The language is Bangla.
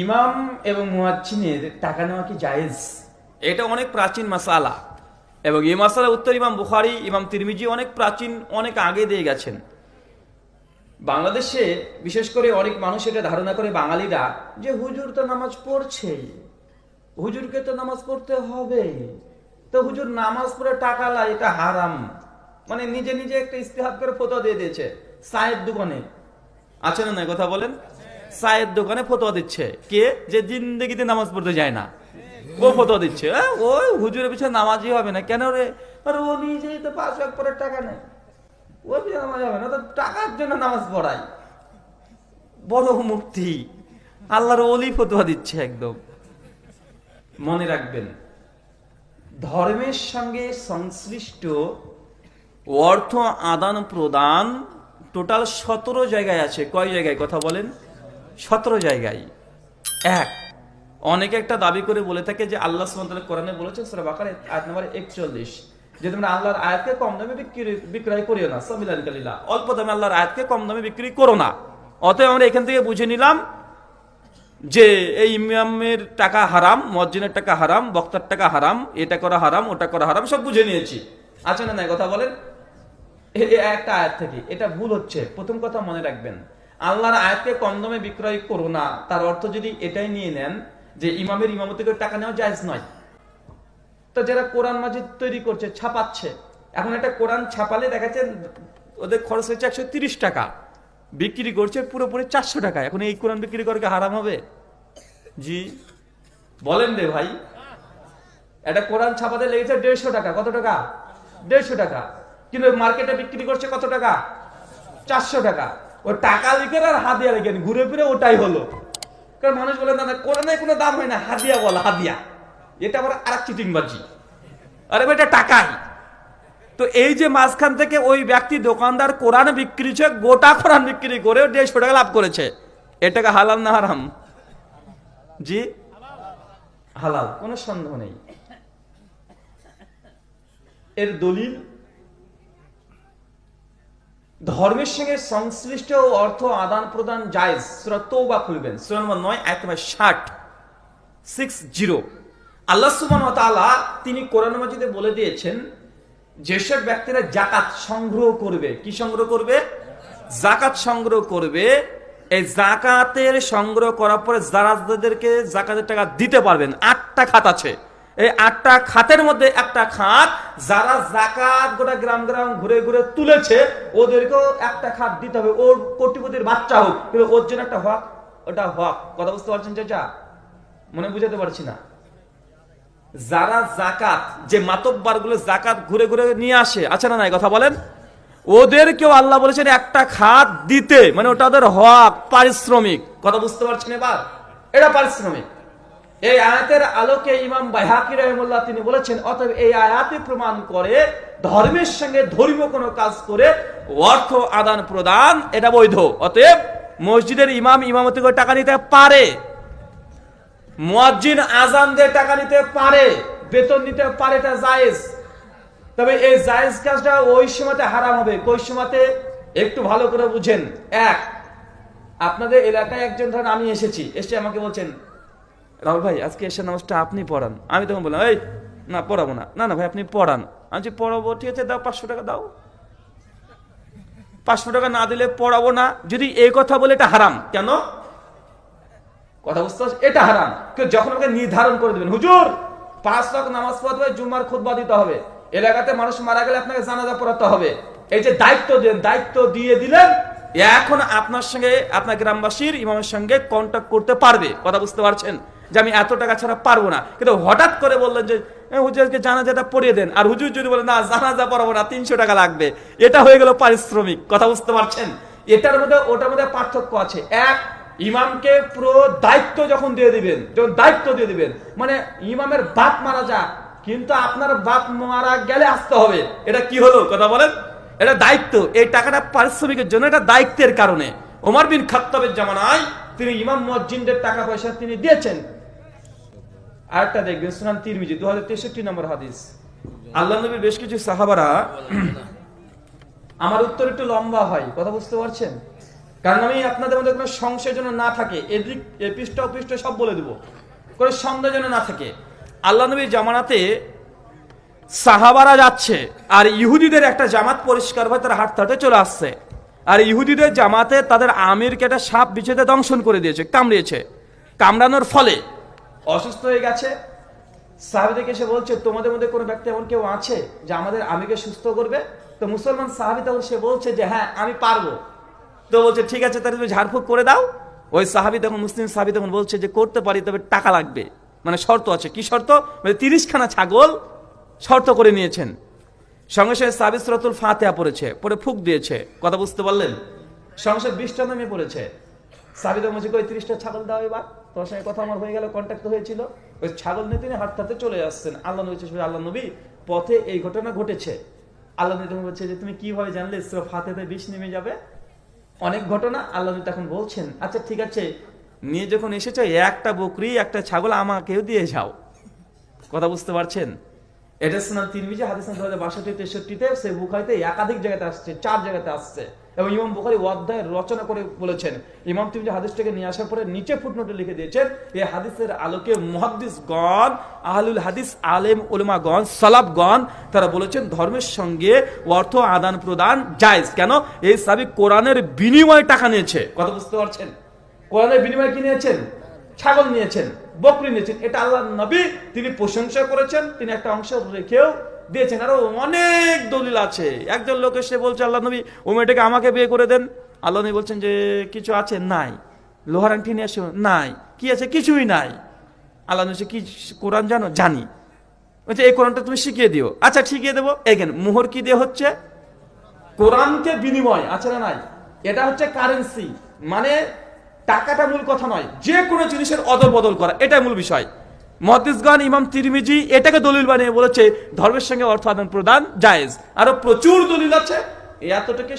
ইমাম এবং মুয়াজ্জিনের টাকা নেওয়া কি জায়েজ? এটা অনেক প্রাচীন মাসালা। এবং এই মাসালা উত্তর ইমাম বুখারি, ইমাম তিরমিজি অনেক প্রাচীন, অনেক আগে দিয়ে গেছেন। বাংলাদেশে বিশেষ করে অনেক মানুষ এটা ধারণা করে, বাঙালিরা, যে হুজুর তো নামাজ পড়ছে হুজুরকে তো নামাজ পড়তে হবে। তো হুজুর নামাজ পড়ে টাকা লাই এটা হারাম। মানে নিজে নিজে একটা ইস্তেহাত করে ফটো দিয়ে দিয়েছে সাহেব দোকানে। আছে না কথা বলেন? চায়ের দোকানে ফতোয়া দিচ্ছে। কে? যে জিন্দগিতে নামাজ পড়তে যায় না। ও ফতোয়া দিচ্ছে। ওই হুজুরের পিছনে নামাজই হবে না। কেন রে? আরে ও নিজেই তো পাঁচ এক পরে টাকা নেয়। ও দিয়ে নামাজ হবে না। তো টাকার জন্য নামাজ পড়াই বড় মুক্তি। আল্লাহর অলি ফতোয়া দিচ্ছে একদম। মনে রাখবেন, ধর্মের সঙ্গে সংশ্লিষ্ট অর্থ আদান প্রদান টোটাল সতেরো জায়গায় আছে। কয় জায়গায়? কথা বলেন। সতেরো জায়গায়। এক। অনেকে একটা দাবি করে বলে থাকে যে আল্লাহ কোরআনে বলেছেন আয়াত নম্বর 41 যে তোমরা আল্লাহর আয়াতকে কম দামে বিক্রি, বিক্রয় করিও না সাবিলান কালিল্লাহ অল্প দামে আল্লাহর আয়াতকে কম দামে বিক্রি করো না। অতএব আমরা এখান থেকে বুঝে নিলাম যে এই ইমামের টাকা হারাম মসজিদের টাকা হারাম, বক্তার টাকা হারাম, এটা করা হারাম, ওটা করা হারাম, সব বুঝে নিয়েছি। আছে না কথা বলেন? একটা আয়াত থেকে। এটা ভুল হচ্ছে। প্রথম কথা মনে রাখবেন। আল্লাহর আয়াতকে কম দামে বিক্রয় করো না। তার অর্থ যদি এটাই নিয়ে নেন যে ইমামের ইমামতি করে টাকা নেওয়া জায়েজ নয়। তো যারা কোরআন মাজিদ তৈরি করছে, ছাপাচ্ছে, এখন একটা কোরআন ছাপালে দেখাচ্ছে ওদের খরচ হচ্ছে একশো তিরিশ টাকা। বিক্রি করছে পুরোপুরি চারশো টাকা। এখন এই কোরআন বিক্রি করে হারাম হবে? জি। বলেন রে ভাই। একটা কোরআন ছাপাতে লেগেছে দেড়শো টাকা। কত টাকা? দেড়শো টাকা। কিন্তু মার্কেটে বিক্রি করছে কত টাকা? চারশো টাকা। ও টাকা লিখে আর হাদিয়া লিখেন ঘুরে ফিরে ওটাই হলো। কারণ মানুষ বলে না না, কোরআনে কোনো দাম হয় না হাদিয়া বলা হাদিয়া। এটা আবার আর এক চিটিংবাজি। আরে এটা টাকাই। তো এই যে মাঝখান থেকে ওই ব্যক্তি দোকানদার কোরআন বিক্রি গোটা কোরআন বিক্রি করে দেড়শো টাকা লাভ করেছে। এটাকে হালাল না হারাম? জি? হালাল কোনো সন্দেহ নেই। এর দলিল ধর্মের সঙ্গে সংশ্লিষ্ট অর্থ আদান প্রদান জায়েজ। সুরা তৌবা খুলবেন। সুরা নম্বর নয় এক নম্বর ষাট। সিক্স জিরো আল্লাহ সুবহান ওয়া তাআলা তিনি কোরআন মাজিদে বলে দিয়েছেন, যেসব ব্যক্তিরা জাকাত সংগ্রহ করবে, কি সংগ্রহ করবে? জাকাত সংগ্রহ করবে। এই জাকাতের সংগ্রহ করার পরে যারা জাকাতের টাকা দিতে পারবেন, আটটা খাত আছে। এই আটটা খাতের মধ্যে একটা খাত, যারা জাকাত গোটা গ্রাম গ্রাম ঘুরে ঘুরে তুলেছে, ওদেরকেও একটা খাত দিতে হবে। ওর কোটিপতির বাচ্চা হোক, কিন্তু ওর জন্য একটা হক, ওটা হক। কথা বুঝতে পারছেন চাচা? মনে বুঝাতে পারছি না। যারা জাকাত যে মাতব্বারগুলো জাকাত ঘুরে ঘুরে নিয়ে আসে আচ্ছা না নাই কথা বলেন? ওদেরকেও আল্লাহ বলেছেন একটা খাত দিতে মানে ওটা ওদের হক, পারিশ্রমিক। কথা বুঝতে পারছেন এবার? এটা পারিশ্রমিক। এই আয়াতের আলোকে ইমাম বাইহাকি রহমুল্লাহ তিনি বলেছেন, অতএব এই আয়াতে প্রমাণ করে ধর্মের সঙ্গে ধর্মীয় কোনো কাজ করে অর্থ আদান প্রদান এটা বৈধ। অতএব মসজিদের ইমাম ইমামতি করে টাকা নিতে পারে। মুয়াজ্জিন আজান দিয়ে টাকা নিতে পারে, বেতন নিতে পারে, এটা জায়েজ। তবে এই জায়েজ কাজটা ওই সময়তে হারাম হবে। কই সময়তে? একটু ভালো করে বুঝেন। এক, আপনাদের এলাকায় একজন ধরেন আমি এসেছি, এসে আমাকে বলছেন রাহুল ভাই, আজকে এসে নামাজটা আপনি পড়ান। আমি তখন বললাম, এই, না, পড়াবো না। না না ভাই, আপনি পড়ান। আমি পড়াবো, ঠিক আছে, দাও, পাঁচশো টাকা দাও। পাঁচশো টাকা না দিলে পড়াবো না। যদি এই কথা বলে এটা হারাম। কেন? কথা বুঝতে এটা হারাম। কেউ যখন আমাকে নির্ধারণ করে দেবেন, হুজুর, পাঁচ লাখ নামাজ পড়তে হবে, জুম্মার খুতবা দিতে হবে। এলাকাতে মানুষ মারা গেলে আপনাকে জানাজা পড়াতে হবে। এই যে দায়িত্ব দেন, দায়িত্ব দিয়ে দিলেন, এখন আপনার সঙ্গে আপনার গ্রামবাসীর, ইমামের সঙ্গে কন্ট্যাক্ট করতে পারবে। কথা বুঝতে পারছেন? যে আমি এত টাকা ছাড়া পারব না। কিন্তু হঠাৎ করে বললেন যে "এ, হুজুরকে জানাজাটা পড়িয়ে দেন। আর হুজুর যদি বলে না জানাজা পড়াবো না তিনশো টাকা লাগবে। এটা হয়ে গেল পারিশ্রমিক। কথা বুঝতে পারছেন? এটার মধ্যে ওটার মধ্যে পার্থক্য আছে। এক ইমামকে পুরো দায়িত্ব যখন দিয়ে দিবেন যখন দায়িত্ব দিয়ে দিবেন মানে ইমামের বাপ মারা যাক কিন্তু আপনার বাপ মারা গেলে আসতে হবে। এটা কি হলো? কথা বলেন। এটা দায়িত্ব। এই টাকাটা পারিশ্রমিকের জন্য এটা দায়িত্বের কারণে। ওমর বিন খাত্তাবের জামানায় তিনি ইমাম মসজিদের টাকা পয়সা তিনি দিয়েছেন। আরেকটা দেখবেন সুনান তিরমিজি দু হাজার তেষট্টি নম্বর হাদিস। আল্লাহ নবীর বেশ কিছু সাহাবারা আমার উত্তর একটু লম্বা হয় কথা বুঝতে পারছেন? কারণ আমি আপনাদের মধ্যে কোনো সংশয় যেন না থাকে এদিক এ পৃষ্ঠ অপৃষ্ঠ সব বলে দেবো। কোনো সন্দেহ যেন না থাকে। আল্লাহ নবীর জামানাতে সাহাবারা যাচ্ছে আর ইহুদিদের একটা জামাত পরিষ্কার ভাবে তারা হাঁটতে হাঁটতে চলে আসছে। আর ইহুদিদের জামাতে তাদের আমিরকে একটা সাপ বিছেতে দংশন করে দিয়েছে কামড়িয়েছে। কামড়ানোর ফলে অসুস্থ হয়ে গেছে। সাহাবিদেরকে এসে বলছে, তোমাদের মধ্যে কোনো ব্যক্তি এমন কেউ আছে যে আমাদের আমিরকে সুস্থ করবে? তো মুসলমান সাহাবি তখন সে বলছে যে হ্যাঁ আমি পারব। তো বলছে, ঠিক আছে, তাহলে তুমি ঝাড়ফুঁক করে দাও। ওই সাহাবি তখন, মুসলিম সাহাবি তখন বলছে যে, করতে পারি, তবে টাকা লাগবে। মানে শর্ত আছে। কি শর্ত? মানে তিরিশখানা ছাগল শর্ত করে নিয়েছেন। সঙ্গে সঙ্গে সাবিস রতুল পড়েছে পরে ফুক দিয়েছে। কথা বুঝতে পারলেন? সঙ্গে সঙ্গে নামে পড়েছে। সাবিদা মুঝে কই তিরিশটা ছাগল দাও এবার। তোর সঙ্গে কথা আমার হয়ে গেল কন্ট্যাক্ট হয়েছিল। ওই ছাগল নিয়ে তিনি হাঁটতে চলে আসছেন। আল্লাহ নবী বলছে, আল্লাহ নবী পথে এই ঘটনা ঘটেছে। আল্লাহ নবী তখন বলছে যে তুমি কীভাবে জানলে সুরা ফাতেহাতে বিষ নেমে যাবে? অনেক ঘটনা আল্লাহ নবী তখন বলছেন আচ্ছা ঠিক আছে নিয়ে যখন এসেছ একটা বকরি একটা ছাগল আমাকেও দিয়ে যাও। কথা বুঝতে পারছেন? এটা শোনার তিরমিজি হাদিস দু হাজার বাষট্টি, তেষট্টিতে সে বুখারিতে একাধিক জায়গাতে আসছে, চার জায়গাতে আসছে। এবং ইমাম বুখারি অধ্যায় রচনা করে বলেছেন, ইমাম তিরমিজি হাদিসটাকে নিয়ে আসার পরে নিচে ফুটনোটে লিখে দিয়েছেন এই হাদিসের আলোকে মুহাদ্দিসগণ, আহলুল হাদিস, আলেম, উলমাগণ সালাবগণ তারা বলেছেন, ধর্মের সঙ্গে অর্থ আদান প্রদান জায়েজ। কেন? এই সাবিক কোরআনের বিনিময়ে টাকা নিয়েছে। কথা বুঝতে পারছেন? কোরআনের বিনিময়ে কি নিয়েছেন? ছাগল নিয়েছেন, বকরি নিয়েছেন, এটা আল্লাহ নবী, তিনি প্রশংসা করেছেন, তিনি একটা অংশ রেখেও দিয়েছেন। আরও অনেক দলিল আছে। একজন লোক এসে বলছে আল্লাহ নবী ও মেয়েটাকে আমাকে বিয়ে করে দেন। আল্লাহ নবী বলছেন যে, কিছু আছে? নাই। লোহার আংটি নিয়ে আসো নাই। কি আছে? কিছুই নাই। আল্লাহ নবী কি কোরআন জানো? জানি। বলছে, এই কোরআনটা তুমি শিখিয়ে দিও। আচ্ছা শিখিয়ে দেবো। এগেন, মোহর কি দিয়ে হচ্ছে? কোরআনকে বিনিময়। আছে না নাই? এটা হচ্ছে কারেন্সি মানে টাকাটা মূল কথা নয়, যে কোনো জিনিসের অদল বদল করা, এটাই মূল বিষয়। মহাদিসগণ ইমাম তিরমিজি এটাকে দলিল বানিয়ে বলেছে, ধর্মের সঙ্গে অর্থ আদান প্রদান জায়েজ। আরও প্রচুর দলিল আছে এতটাকে